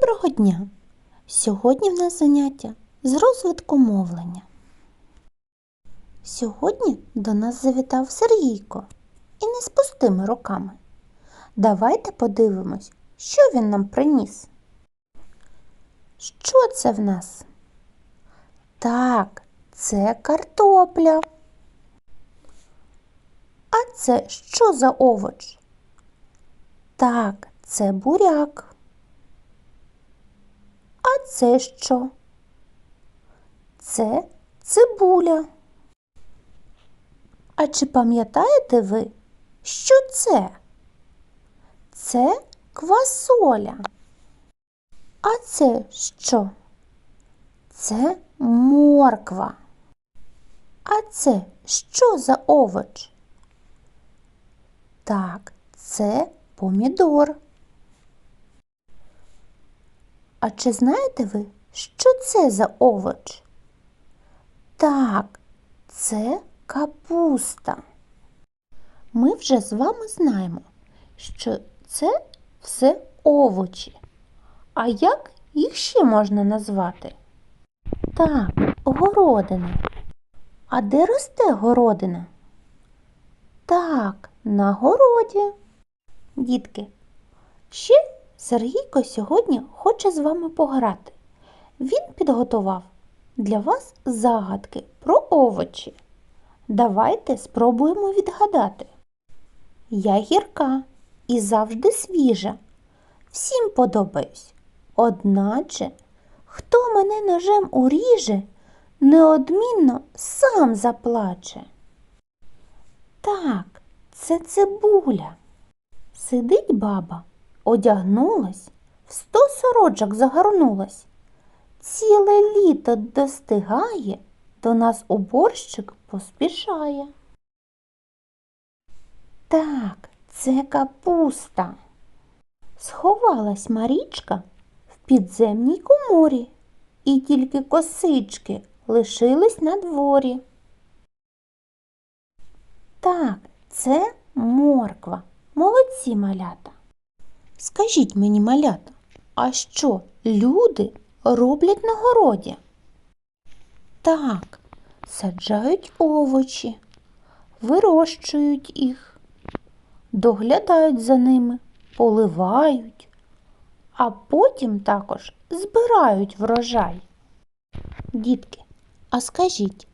Доброго дня! Сьогодні в нас заняття з розвитку мовлення. Сьогодні до нас завітав Сергійко і не з пустими руками. Давайте подивимось, що він нам приніс. Що це в нас? Так, це картопля. А це що за овоч? Так, це буряк. Це що? Це цибуля. А чи пам'ятаєте ви, що це? Це квасоля. А це що? Це морква. А це що за овоч? Так, це помідор. А чи знаєте ви, що це за овоч? Так, це капуста. Ми вже з вами знаємо, що це все овочі. А як їх ще можна назвати? Так, городина. А де росте городина? Так, на городі. Дітки, ще Сергійко сьогодні хоче з вами пограти. Він підготував для вас загадки про овочі. Давайте спробуємо відгадати. Я гірка і завжди свіжа. Всім подобаюсь. Одначе, хто мене ножем уріже, неодмінно сам заплаче. Так, це цибуля. Сидить баба, одягнулась, в сто сорочок загорнулась. Ціле літо достигає, до нас уборщик поспішає. Так, це капуста. Сховалась Марічка в підземній коморі, і тільки косички лишились на дворі. Так, це морква. Молодці малята. Скажіть мені, малята, а що люди роблять на городі? Так, саджають овочі, вирощують їх, доглядають за ними, поливають, а потім також збирають врожай. Дітки, а скажіть,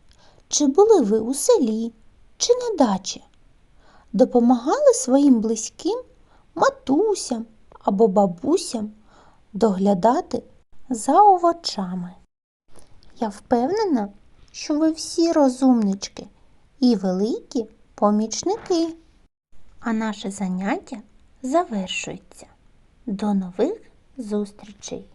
чи були ви у селі чи на дачі? Допомагали своїм близьким матусям або бабусям доглядати за овочами. Я впевнена, що ви всі розумнички і великі помічники. А наше заняття завершується. До нових зустрічей!